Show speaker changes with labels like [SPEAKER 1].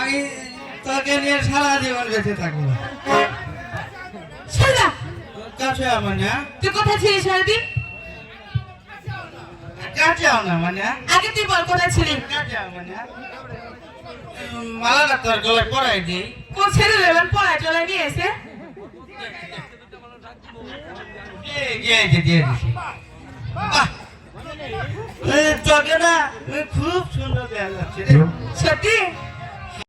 [SPEAKER 1] আমি তোকে নিয়ে সারা জীবন বেঁচে থাকব।
[SPEAKER 2] সারা?
[SPEAKER 1] কাছে ময়না
[SPEAKER 2] তুই কোথায় ছিলিস সারাদিন?
[SPEAKER 1] কাছে না মানে
[SPEAKER 2] আগে তুই বল কোথায় ছিলি?
[SPEAKER 1] কাছে ময়না মালাটা তোর গলায় পরাই দিই
[SPEAKER 2] কোন ছেলে লেবেন পড়ায় চলে নিয়ে
[SPEAKER 1] খুব সুন্দর লাগছে
[SPEAKER 2] সত্যি?